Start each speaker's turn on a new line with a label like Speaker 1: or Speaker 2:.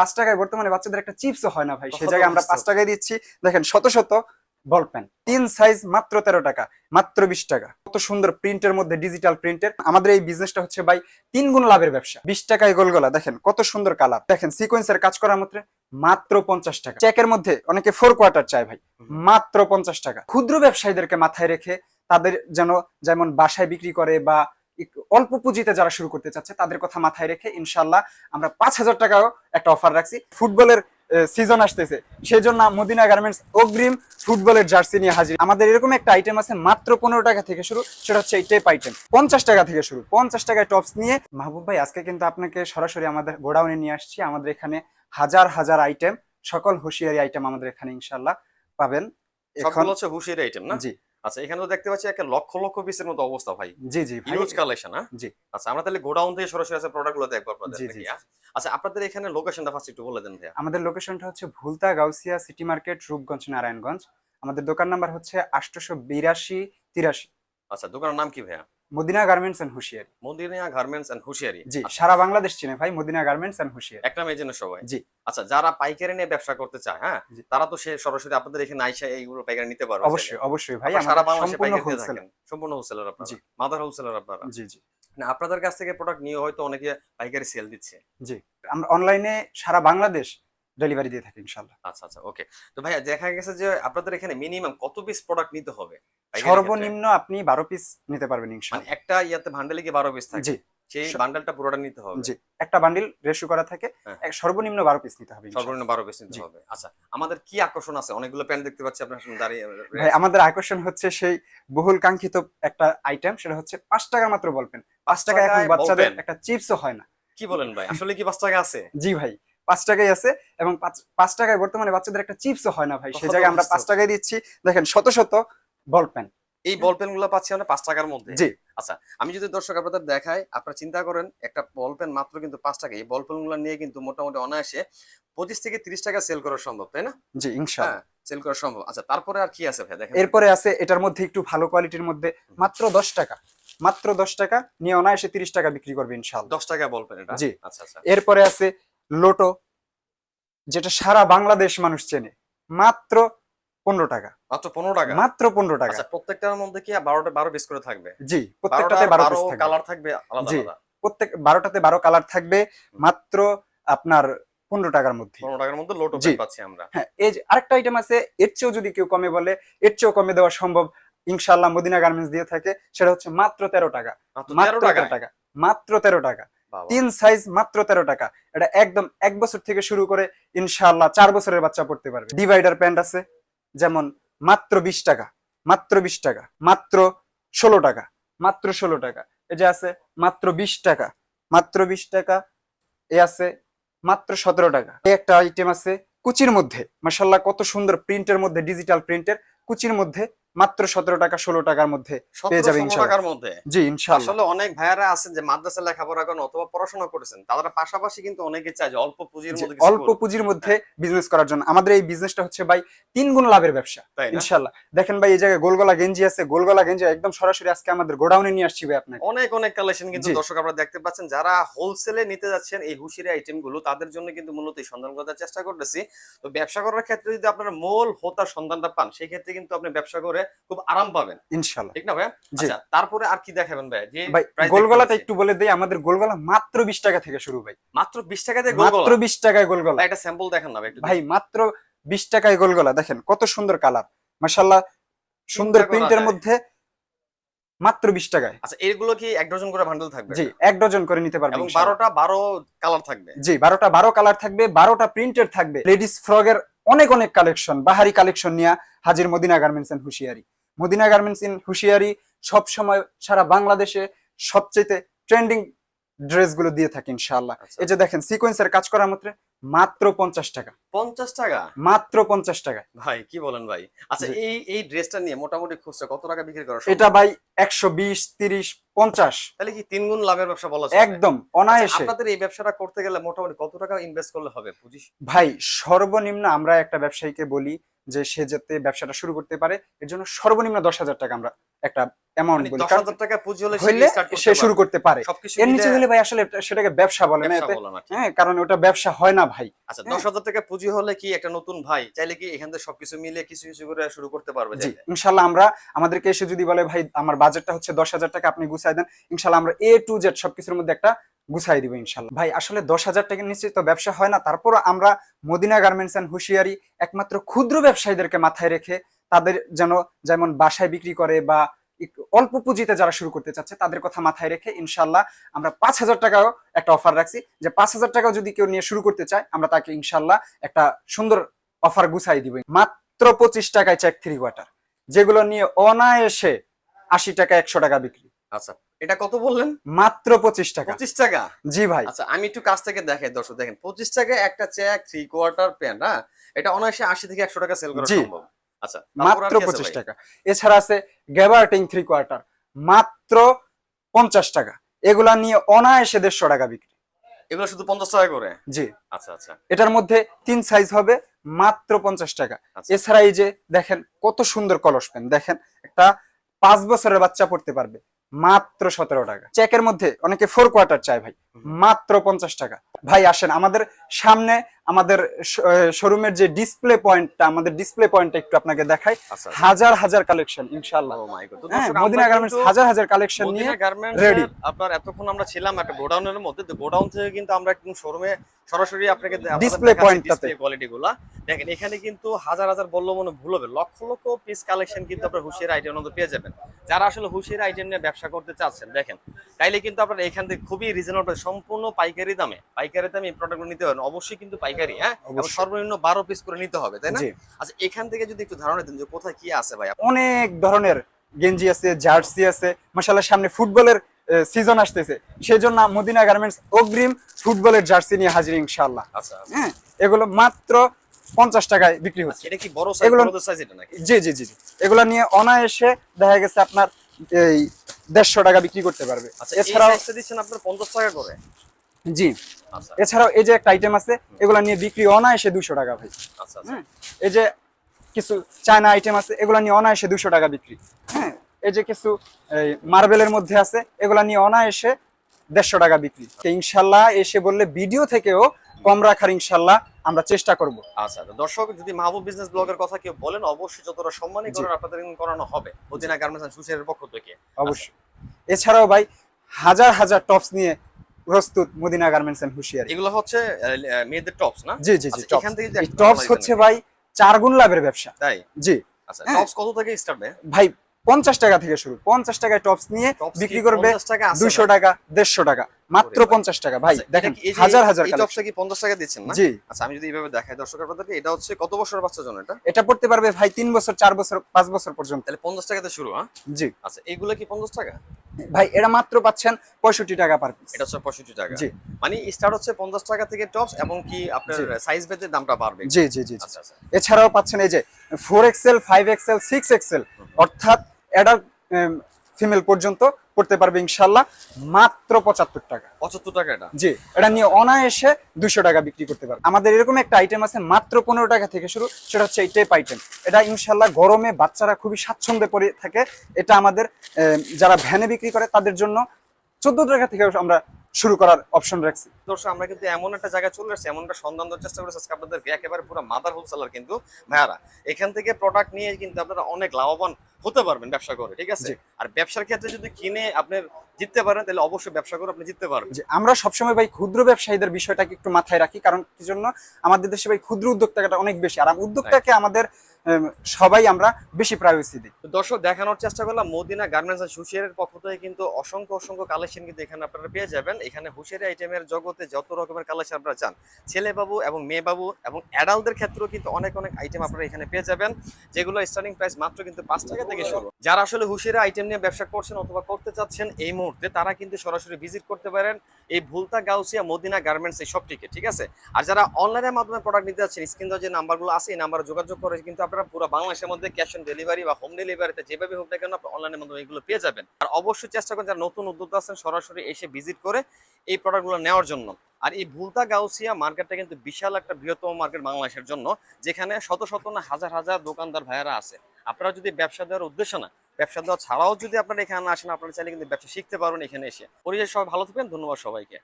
Speaker 1: পাঁচ টাকায় বর্তমানে বাচ্চাদের একটা চিপসও হয় না ভাই। সেই জায়গায় আমরা পাঁচ টাকায় দিচ্ছি। দেখেন শত শত বল পেন। তিন সাইজ মাত্র তেরো টাকা মাত্র বিশ টাকা। কত সুন্দর প্রিন্টের মধ্যে ডিজিটাল প্রিন্টের। আমাদের এই বিজনেসটা হচ্ছে ভাই তিন গুণ লাভের ব্যবসা। বিশ টাকায় গোলগোলা দেখেন কত সুন্দর কালার। দেখেন সিকোয়েন্সের কাজ করার মধ্যে মাত্র পঞ্চাশ টাকা। চেকের মধ্যে অনেকে ফোর কোয়ার্টার চায় ভাই মাত্র পঞ্চাশ টাকা। ক্ষুদ্র ব্যবসায়ীদেরকে মাথায় রেখে তাদের যেন যেমন বাসায় বিক্রি করে বা অল্প পুঁজিতে যারা শুরু করতে চাচ্ছে তাদের কথা মাথায় রেখে ইনশাল্লাহ আমরা পাঁচ হাজার টাকাও একটা অফার রাখছি। ফুটবলের সিজন আসতেছে। সেই জন্য মদিনা গার্মেন্টস অগ্রিম ফুটবলের জার্সি নিয়ে হাজির। আমাদের এরকম একটা আইটেম আছে মাত্র পনেরো টাকা থেকে শুরু। সেটা হচ্ছে এই টেপ আইটেম পঞ্চাশ টাকা থেকে শুরু। পঞ্চাশ টাকায় টপস নিয়ে মাহবুব ভাই আজকে কিন্তু আপনাকে সরাসরি আমাদের গোডাউনে নিয়ে আসছি। আমাদের এখানে হাজার হাজার আইটেম সকল হুঁশিয়ারি আইটেম আমাদের এখানে ইনশাল্লাহ পাবেন। এখন
Speaker 2: হচ্ছে হুশিয়ারি আইটেম না?
Speaker 1: জি।
Speaker 2: আচ্ছা এখানে তো দেখতে পাচ্ছি একটা লক্ষ লক্ষ পিসের মতো অবস্থা ভাই।
Speaker 1: জি জি
Speaker 2: হিউজ কালেকশন হ্যাঁ?
Speaker 1: জি।
Speaker 2: আচ্ছা আমরা তাহলে গোডাউন থেকে সরাসরি আছে প্রোডাক্টগুলো দেখব আপনাদের
Speaker 1: জি, জি,
Speaker 2: হ্যাঁ? আচ্ছা আপনাদের এখানে লোকেশনটা ফার্স্ট একটু বলে দেন ভাই
Speaker 1: আমাদের লোকেশনটা হচ্ছে ভুলতা গাউসিয়া সিটি মার্কেট রূপগঞ্জ নারায়ণগঞ্জ। আমাদের দোকান নাম্বার হচ্ছে আটশোশো বিরাশি তিরাশি।
Speaker 2: আচ্ছা দোকানের নাম কি ভাইয়া?
Speaker 1: Madina garments and Hushiyari
Speaker 2: Madina garments and Hushiyari
Speaker 1: জি সারা বাংলাদেশ চিনে ভাই মদিনা গার্মেন্টস এন্ড হুঁশিয়ারি
Speaker 2: একটা মেয়ে জন্য সবাই।
Speaker 1: জি।
Speaker 2: আচ্ছা যারা পাইকারি নিয়ে ব্যবসা করতে চায় হ্যাঁ তারা তো সে সরাসরি আপনাদের এখানে আইসা এইগুলো পাইকারি নিতে পারবে
Speaker 1: অবশ্যই অবশ্যই ভাই
Speaker 2: সারা বাংলাদেশে
Speaker 1: সম্পূর্ণ
Speaker 2: পাইকারি থাকেন। সম্পূর্ণ হোলসেলার আপনারা।
Speaker 1: জি।
Speaker 2: মাদার হোলসেলার আপনারা।
Speaker 1: জি জি।
Speaker 2: না, আপনাদের কাছ থেকে প্রোডাক্ট নিয়ে হয়তো অনেকে পাইকারি সেল দিচ্ছে।
Speaker 1: জি আমরা অনলাইনে সারা বাংলাদেশ ডেলিভারি দিয়ে থাকি ইনশাআল্লাহ।
Speaker 2: আচ্ছা আচ্ছা ওকে তো ভাইয়া দেখা গেছে যে আপনাদের এখানে মিনিমাম কত পিস প্রোডাক্ট নিতে হবে?
Speaker 1: সর্বনিম্ন আপনি বারো পিস নিতে পারবেন
Speaker 2: মানে
Speaker 1: ইনশাল্লাহ
Speaker 2: একটা ইয়াতে ভান্ডেলে কি বারো পিস থাকে।
Speaker 1: জি।
Speaker 2: সেই বান্ডেলটা পুরোটা নিতে হবে।
Speaker 1: জি। একটা বান্ডিল রেশু করা থাকে
Speaker 2: হ্যাঁ।
Speaker 1: সর্বনিম্ন বারো পিস নিতে হবে
Speaker 2: সর্বনিম্ন বারো পিস নিতে হবে। আচ্ছা আমাদের কি আকর্ষণ আছে? অনেকগুলো প্যান্ট দেখতে পাচ্ছি আপনার সামনে দাঁড়িয়ে
Speaker 1: ভাই আমাদের আকর্ষণ হচ্ছে সেই বহুল কাঙ্ক্ষিত একটা আইটেম সেটা হচ্ছে পাঁচ টাকা মাত্র বলবেন পাঁচ টাকা এখন
Speaker 2: টাকায়
Speaker 1: বাচ্চাদের? একটা চিপসও হয় না।
Speaker 2: কি বলেন ভাই? আসলে কি পাঁচ টাকা আছে?
Speaker 1: জি ভাই পাঁচ টাকাই আছে এবং পাঁচ পাঁচ টাকায় বর্তমানে বাচ্চাদের একটা চিপসও হয় না ভাই। সেই জায়গায় আমরা পাঁচ টাকায় দিচ্ছি। দেখেন শত শত বল পেন
Speaker 2: এই বল পেনগুলো পাচ্ছি আমরা পাঁচ টাকার মধ্যে।
Speaker 1: জি।
Speaker 2: আচ্ছা আমি যদি দর্শক আপনাদের দেখাই আপনারা চিন্তা করেন একটা বল পেন মাত্র কিন্তু পাঁচ টাকা। এই বল পেনগুলো নিয়ে কিন্তু মোটামুটি অনায়াসে পঁচিশ থেকে তিরিশ টাকা সেল করা সম্ভব তাই না?
Speaker 1: জি ইনশাআল্লাহ
Speaker 2: হ্যাঁ সেল করা সম্ভব। আচ্ছা তারপরে আর কি আছে ভাই? দেখেন।
Speaker 1: এরপরে আছে এটার মধ্যে একটু ভালো কোয়ালিটির মধ্যে মাত্র দশ টাকা। মাত্র দশ টাকা নিয়ে অনায়াসে তিরিশ টাকা বিক্রি করবে ইনশাআল্লাহ
Speaker 2: দশ টাকা বল পেন এটা?
Speaker 1: জি।
Speaker 2: আচ্ছা আচ্ছা।
Speaker 1: এরপরে আছে লোটো যেটা সারা বাংলাদেশ মানুষ চেনে। মাত্র পনেরো টাকা।
Speaker 2: মাত্র পনেরো টাকা?
Speaker 1: মাত্র পনেরো টাকা।
Speaker 2: আচ্ছা প্রত্যেকটার মধ্যে কি বারোটা বারো পিস করে থাকবে?
Speaker 1: জি প্রত্যেকটাতে বারো।
Speaker 2: কালার থাকবে।
Speaker 1: জি। প্রত্যেক বারোটাতে বারো কালার থাকবে মাত্র আপনার পনেরো টাকার মধ্যে।
Speaker 2: পনেরো টাকার মধ্যে লোটো। পাচ্ছি আমরা।
Speaker 1: হ্যাঁ এই যে আরেকটা আইটেম আছে এর চেয়েও যদি কেউ কমে বলে এর চেয়েও কমে দেওয়া সম্ভব ইনশাল্লাহ মদিনা গার্মেন্টস দিয়ে থাকে সেটা হচ্ছে মাত্র তেরো টাকা।
Speaker 2: মাত্র তেরো টাকা।
Speaker 1: মাত্র তেরো টাকা। তিন সাইজ মাত্র তেরো টাকা। এটা একদম এক বছর থেকে শুরু করে ইনশাল্লাহ চার বছরের বাচ্চা পড়তে পারবে। ডিভাইডার প্যান্ট আছে। যেমন মাত্র বিশ টাকা, মাত্র বিশ টাকা, মাত্র ষোলো টাকা, মাত্র ষোলো টাকা। এই যে আছে মাত্র বিশ টাকা, মাত্র বিশ টাকা, এ আছে মাত্র সতেরো টাকা। এই একটা আইটেম আছে কুচির মধ্যে মাসাল্লাহ কত সুন্দর প্রিন্টের মধ্যে ডিজিটাল প্রিন্টের কুচির মধ্যে মাত্র সতেরো টাকা ষোলো টাকার মধ্যে পেয়ে যাবে
Speaker 2: টাকার মধ্যে?
Speaker 1: জি ইনশাল্লাহ।
Speaker 2: আসলে অনেক ভাইয়ারা আছেন যে মাদ্রাসা লেখাপড়া করেন অথবা পড়াশোনা করেছেন তারা পাশাপাশি কিন্তু অনেকে চায় যে অল্প পুঁজির মধ্যে
Speaker 1: অল্প পুঁজির মধ্যে বিজনেস করার জন্য। আমাদের এই বিজনেসটা হচ্ছে ভাই তিন গুণ লাভের ব্যবসা ইনশাল্লাহ। দেখেন ভাই এই জায়গায় গোলগলা গেঞ্জি আছে গোলগলা গেঞ্জি একদম সরাসরি আজকে আমাদের গোডাউনে নিয়ে আসছি ভাই আপনাকে।
Speaker 2: অনেক অনেক কালেকশন কিন্তু দর্শক আপনারা দেখতে পাচ্ছেন যারা হোলসেলে নিতে যাচ্ছেন এই হুশিয়ারি আইটেমগুলো তাদের জন্য কিন্তু মূলত এই সন্ধান করার চেষ্টা করতেছি। তো ব্যবসা করার ক্ষেত্রে যদি আপনারা মূল হোতার সন্ধানটা পান সেই ক্ষেত্রে কিন্তু আপনি ব্যবসা করে খুব আরাম পাবেন।
Speaker 1: ইনশাল্লাহ।
Speaker 2: ঠিক না ভাই আচ্ছা তারপরে আর কি দেখাবেন ভাই যে
Speaker 1: গোলগলাটা একটু বলে দেই আমাদের গোলগলা মাত্র বিশ টাকা থেকে শুরু ভাই।
Speaker 2: মাত্র বিশ টাকা দিয়ে
Speaker 1: মাত্র
Speaker 2: গোলগলা
Speaker 1: বিশ টাকায় গোলগলা।
Speaker 2: একটা স্যাম্পল দেখেন না ভাই একটু
Speaker 1: ভাই মাত্র বিশ টাকায় গোলগলা দেখেন কত সুন্দর কালার মাসাল্লাহ সুন্দর প্রিন্টের মধ্যে মাত্র বিশ টাকায়।
Speaker 2: আচ্ছা এইগুলো কি এক ডজন করে বান্ডেল থাকবে?
Speaker 1: জি এক ডজন করে নিতে পারবেন
Speaker 2: বারোটা বারো কালার থাকবে?
Speaker 1: জি বারোটা বারো কালার থাকবে বারোটা প্রিন্টের থাকবে। লেডিস ফ্রগের অনেক অনেক কালেকশন বাহারি কালেকশন নিয়ে হাজির Madina garments and Hushiyari. Madina garments and Hushiyari সব সময় সারা বাংলাদেশে সবচেয়ে ট্রেন্ডিং ড্রেসগুলো দিয়ে থাকে ইনশাআল্লাহ।
Speaker 2: আচ্ছা।
Speaker 1: এই যে দেখেন সিকোয়েন্সের কাজ করার মাত্র মাত্র পঞ্চাশ টাকা।
Speaker 2: পঞ্চাশ টাকা?
Speaker 1: মাত্র পঞ্চাশ টাকা
Speaker 2: ভাই কি বলেন ভাই? আচ্ছা এই এই ড্রেসটা নিয়ে মোটামুটি খুচরা কত টাকা বিক্রি করা?
Speaker 1: এটা ভাই একশো বিশ তিরিশ পঞ্চাশ।
Speaker 2: তাহলে কি তিন গুণ লাভের ব্যবসা বলা যায়
Speaker 1: একদম অনায়াসে।
Speaker 2: আপনাদের এই ব্যবসাটা করতে গেলে মোটামুটি কত টাকা ইনভেস্ট করলে হবে বুঝিস
Speaker 1: ভাই সর্বনিম্ন আমরা একটা ব্যবসায়ীকে বলি যে সে যাতে ব্যবসাটা শুরু করতে পারে এর জন্য সর্বনিম্ন দশ হাজার টাকা আমরা একটা অ্যামাউন্ট বলি।
Speaker 2: দশ হাজার টাকা পুঁজি হলে
Speaker 1: হইলে
Speaker 2: start করতে
Speaker 1: সে শুরু করতে পারে। এর নিচে হলে ভাই আসলে সেটাকে ব্যবসা বলে। না
Speaker 2: ব্যবসা
Speaker 1: এতে
Speaker 2: বলে না, ঠিক।
Speaker 1: হ্যাঁ কারণ ওটা ব্যবসা হয় না ভাই।
Speaker 2: আচ্ছা
Speaker 1: হ্যাঁ।
Speaker 2: দশ হাজার টাকা পুঁজি হলে কি একটা নতুন ভাই চাইলে কি এখান থেকে সবকিছু মিলে কিছু কিছু করে শুরু করতে পারবে
Speaker 1: জি ইনশাল্লাহ আমরা আমাদেরকে এসে যদি বলে ভাই আমার বাজেটটা হচ্ছে দশ হাজার টাকা আপনি গুছাই দেন। ইনশাল্লাহ আমরা এ টু জেড সবকিছুর মধ্যে একটা গুছাই দিব ইনশাল্লাহ। ভাই, আসলে দশ হাজার টাকা নিশ্চিত ব্যবসা হয় না তারপর আমরা মদিনা গার্মেন্টস অ্যান্ড হুঁশিয়ারি একমাত্র ক্ষুদ্র ব্যবসায়ীদেরকে মাথায় রেখে তাদের যেন যেমন বাসায় বিক্রি করে বা অল্প পুঁজিতে যারা শুরু করতে চাচ্ছে, তাদের কথা মাথায় রেখে ইনশাল্লাহ আমরা পাঁচ হাজার টাকাও একটা অফার রাখছি। যে পাঁচ হাজার টাকাও যদি কেউ নিয়ে শুরু করতে চায়, আমরা তাকে ইনশাল্লাহ একটা সুন্দর অফার গুছাই দিব। মাত্র পঁচিশ টাকায় চেক থ্রি কোয়ার্টার যেগুলো নিয়ে অনায়াসে আশি টাকা, একশো টাকা বিক্রি।
Speaker 2: আচ্ছা এটা কত বললেন?
Speaker 1: মাত্র পঁচিশ টাকা।
Speaker 2: পঁচিশ টাকা?
Speaker 1: জি ভাই।
Speaker 2: আচ্ছা আমি একটু কাছ থেকে দেখাই দর্শক দেখেন পঁচিশ টাকা একটা চেক থ্রি কোয়ার্টার প্যান্ট হ্যাঁ এটা অনায়াসে আশি থেকে একশো টাকা সেল করা সম্ভব। আচ্ছা
Speaker 1: মাত্র পঁচিশ টাকা। এছাড়া আছে গ্যাবার্টিং থ্রি কোয়ার্টার মাত্র পঞ্চাশ টাকা। এগুলা নিয়ে অনায়াসে দেড়শো টাকা বিক্রি।
Speaker 2: এগুলো শুধু পঞ্চাশ টাকা করে?
Speaker 1: জি।
Speaker 2: আচ্ছা আচ্ছা।
Speaker 1: এটার মধ্যে তিন সাইজ হবে মাত্র পঞ্চাশ টাকা।
Speaker 2: আচ্ছা।
Speaker 1: এছাড়া এই যে দেখেন কত সুন্দর কলস পেন দেখেন একটা পাঁচ বছরের বাচ্চা পড়তে পারবে। মাত্র সতেরো টাকা। চেকের মধ্যে অনেকে ফোর কোয়ার্টার চায় ভাই। মাত্র পঞ্চাশ টাকা। ভাই আসেন আমাদের সামনে আমাদের শোরুমের যে ডিসপ্লে পয়েন্টটা আমাদের ডিসপ্লে পয়েন্টটা একটু আপনাকে দেখাই।
Speaker 2: আচ্ছা
Speaker 1: হাজার হাজার কালেকশন
Speaker 2: মাই গড
Speaker 1: হ্যাঁ মদিনা গার্মেন্টস হাজার হাজার কালেকশন নিয়ে
Speaker 2: গার্মেন্টস আপনার এতক্ষণ আমরা ছিলাম একটা গোডাউনের মধ্যে তো গোডাউন থেকে কিন্তু আমরা একদম শোরুমে সরাসরি আপনাকে
Speaker 1: Display point টাতে।
Speaker 2: কোয়ালিটি গুলা। দেখেন এখানে কিন্তু হাজার হাজার বলল মনে ভুল হবে। লক্ষ লক্ষ পিস কালেকশন কিন্তু আপনার হুশিয়ার আইটেম মধ্যে পেয়ে যাবেন। যারা আসলে হুশিয়ার আইটেম নিয়ে ব্যবসা করতে চাচ্ছেন দেখেন তাইলে কিন্তু আপনারা এখান থেকে খুবই রিজনেবল সম্পূর্ণ পাইকারি দামে। পাইকারি দামে এই প্রোডাক্টগুলো নিতে পারেন অবশ্যই কিন্তু পাইকারি হ্যাঁ? সর্বনিম্ন বারো পিস করে নিতে হবে তাই না? আচ্ছা এখান থেকে যদি একটু ধারণা দেন যে কোথায় কি আছে ভাই?
Speaker 1: অনেক ধরনের গেঞ্জি আছে জার্সি আছে মাসাল্লাহ সামনে ফুটবলের সিজন আসতেছে। সেই জন্য মদিনা গার্মেন্টস অগ্রিম ফুটবলের জার্সি নিয়ে হাজির ইনশাল্লাহ
Speaker 2: আচ্ছা আচ্ছা।
Speaker 1: হ্যাঁ এগুলো মাত্র পঞ্চাশ টাকায় বিক্রি হচ্ছে।
Speaker 2: এটা কি বড় সাইজ
Speaker 1: এগুলো- জি জি জি জি। এগুলো নিয়ে অনায়াসে দেখা গেছে আপনার এই দেড়শো টাকা বিক্রি করতে পারবে।
Speaker 2: আচ্ছা
Speaker 1: এছাড়াও
Speaker 2: দিচ্ছেন আপনার পঞ্চাশ টাকা করে?
Speaker 1: জি।
Speaker 2: আচ্ছা।
Speaker 1: এছাড়াও এই যে একটা আইটেম আছে এগুলো নিয়ে বিক্রি অনায়াসে দুশো টাকা ভাই।
Speaker 2: আচ্ছা
Speaker 1: এই যে কিছু চায়না আইটেম আছে এগুলো নিয়ে অনায়াসে দুশো টাকা বিক্রি। হ্যাঁ এই যে কিছু মার্বেলের মধ্যে আছে এগুলা নিয়ে অনায়াসে দেড়শো টাকা বিক্রি। ইনশাল্লাহ এসে বললে ভিডিও থেকেও কম রাখার ইনশাল্লাহ আমরা চেষ্টা করব।
Speaker 2: আচ্ছা দর্শক যদি মাহবুব বিজনেস ব্লগের কথা কেউ বলেন অবশ্যই যতটা সম্মানই
Speaker 1: জি।
Speaker 2: করার আপনাদের করানো হবে মদিনা গার্মেন্টস এন্ড সুশের পক্ষ থেকে।
Speaker 1: অবশ্যই। এছাড়াও ভাই হাজার হাজার টপস নিয়ে প্রস্তুত মদিনা গার্মেন্টস এন্ড হুশিয়ারি
Speaker 2: এগুলো হচ্ছে মেয়েদের টপস না?
Speaker 1: জি জি জি
Speaker 2: আচ্ছা, এখান থেকে
Speaker 1: টপস হচ্ছে ভাই চার গুণ লাভের ব্যবসা।
Speaker 2: তাই?
Speaker 1: জি।
Speaker 2: আচ্ছা। টপস কত থেকে স্টার্ট
Speaker 1: ভাই পঞ্চাশ টাকা থেকে শুরু পঞ্চাশ টাকায় টপস নিয়ে বিক্রি করবে
Speaker 2: টাকা
Speaker 1: দুশো টাকা দেড়শো টাকা মাত্র পঞ্চাশ টাকা। ভাই
Speaker 2: আচ্ছা,
Speaker 1: দেখেন হাজার হাজার
Speaker 2: টপসটা কি পঞ্চাশ টাকা দিচ্ছেন না?
Speaker 1: জি।
Speaker 2: আচ্ছা আমি যদি এইভাবে দেখাই দর্শক আপনাদেরকে এটা হচ্ছে কত বছর বাচ্চার জন্য এটা?
Speaker 1: এটা পড়তে পারবে ভাই তিন বছর চার বছর পাঁচ বছর পর্যন্ত।
Speaker 2: তাহলে পঞ্চাশ টাকাতে শুরু হ্যাঁ?
Speaker 1: জি।
Speaker 2: আচ্ছা এইগুলো কি পঞ্চাশ টাকা?
Speaker 1: ভাই এটা মাত্র পাচ্ছেন পঁয়ষট্টি টাকা পার পিস
Speaker 2: এটা হচ্ছে পঁয়ষট্টি টাকা।
Speaker 1: জি।
Speaker 2: মানে স্টার্ট হচ্ছে পঞ্চাশ টাকা থেকে টপস এবং কি আপনার সাইজ ভেদে দামটা বাড়বে।
Speaker 1: জি জি জি।
Speaker 2: আচ্ছা আচ্ছা।
Speaker 1: এছাড়াও পাচ্ছেন এই যে four XL five XL six XL অর্থাৎ অ্যাডাল্ট ফিমেল পর্যন্ত পড়তে পারবে ইনশাল্লাহ মাত্র পঁচাত্তর টাকা।
Speaker 2: পঁচাত্তর টাকা এটা?
Speaker 1: জি এটা নিয়ে অনায়াসে দুশো টাকা বিক্রি করতে পারবে। আমাদের এরকম একটা আইটেম আছে মাত্র পনেরো টাকা থেকে শুরু সেটা হচ্ছে এই টেপ আইটেম এটা ইনশাল্লাহ গরমে বাচ্চারা খুবই স্বাচ্ছন্দ্যে পরে থাকে। এটা আমাদের যারা ভ্যানে বিক্রি করে তাদের জন্য চোদ্দ টাকা থেকে আমরা শুরু করার অপশন রাখছি।
Speaker 2: দর্শক আমরা কিন্তু এমন একটা জায়গায় চলে আসছি এমন একটা সন্ধান দেওয়ার চেষ্টা করেছি আজকে আপনাদেরকে। একেবারে পুরো মাদার হোলসেলার কিন্তু ভাইয়ারা। এখান থেকে প্রোডাক্ট নিয়ে কিন্তু আপনারা অনেক লাভবান হতে পারবেন ব্যবসা করে ঠিক আছে? আর ব্যবসার ক্ষেত্রে যদি কিনে আপনি জিততে পারেন তাহলে অবশ্যই ব্যবসা করে আপনি জিততে পারবেন।
Speaker 1: যে আমরা সবসময় ভাই ক্ষুদ্র ব্যবসায়ীদের বিষয়টাকে একটু মাথায় রাখি কারণ কি জন্য? আমাদের দেশে ভাই ক্ষুদ্র উদ্যোক্তাটা অনেক বেশি। আর উদ্যোক্তাকে আমাদের সবাই আমরা বেশি প্রায়োরিটি দিই।
Speaker 2: দর্শক, দেখানোর চেষ্টা করলাম মদিনা গার্মেন্টস এন্ড হুশিয়ারের পক্ষ থেকে কিন্তু অসংখ্য অসংখ্য কালেকশন কিন্তু এখানে আপনারা পেয়ে যাবেন। এখানে হুশিয়ারি আইটেমের জগতে যত রকমের কালেকশন আপনারা চান ছেলে বাবু এবং মেয়ে বাবু এবং অ্যাডাল্টদের ক্ষেত্রেও কিন্তু অনেক অনেক আইটেম আপনারা এখানে পেয়ে যাবেন, যেগুলো স্টার্টিং প্রাইস মাত্র কিন্তু পাঁচ টাকা থেকে শুরু। যারা আসলে হুশিয়ারি আইটেম নিয়ে ব্যবসা করছেন অথবা করতে চাচ্ছেন, এই মুহূর্তে তারা কিন্তু সরাসরি ভিজিট করতে পারেন। এই ভুলতা, গাউসিয়া, মদিনা গার্মেন্টস এই শপটিকে ঠিক আছে? আর যারা অনলাইনের মাধ্যমে প্রোডাক্ট নিতে যাচ্ছেন স্ক্রিন যে নাম্বারগুলো আছে, এই নাম্বারে যোগাযোগ করে কিন্তু আপনারা পুরো বাংলাদেশের মধ্যে ক্যাশ অন ডেলিভারি বা হোম ডেলিভারিতে যেভাবে হোক না কেন অনলাইনের মাধ্যমে এগুলো পেয়ে যাবেন। আর অবশ্যই চেষ্টা করেন যারা নতুন উদ্যোক্তা আছেন, সরাসরি এসে ভিজিট করে এই প্রোডাক্টগুলো নেওয়ার জন্য। আর এই ভুলতা, গাউসিয়া মার্কেটটা কিন্তু বিশাল একটা বৃহত্তম মার্কেট বাংলাদেশের জন্য, যেখানে শত শত না হাজার হাজার দোকানদার ভাইয়ারা আছে। আপনারা যদি ব্যবসা দেওয়ার উদ্দেশ্য না ব্যবসা দেওয়া ছাড়াও যদি আপনারা এখানে আসেন, আপনারা চাইলে কিন্তু ব্যবসা শিখতে পারবেন এখানে এসে। পরিবেশ সবাই ভালো থাকবেন, ধন্যবাদ সবাইকে।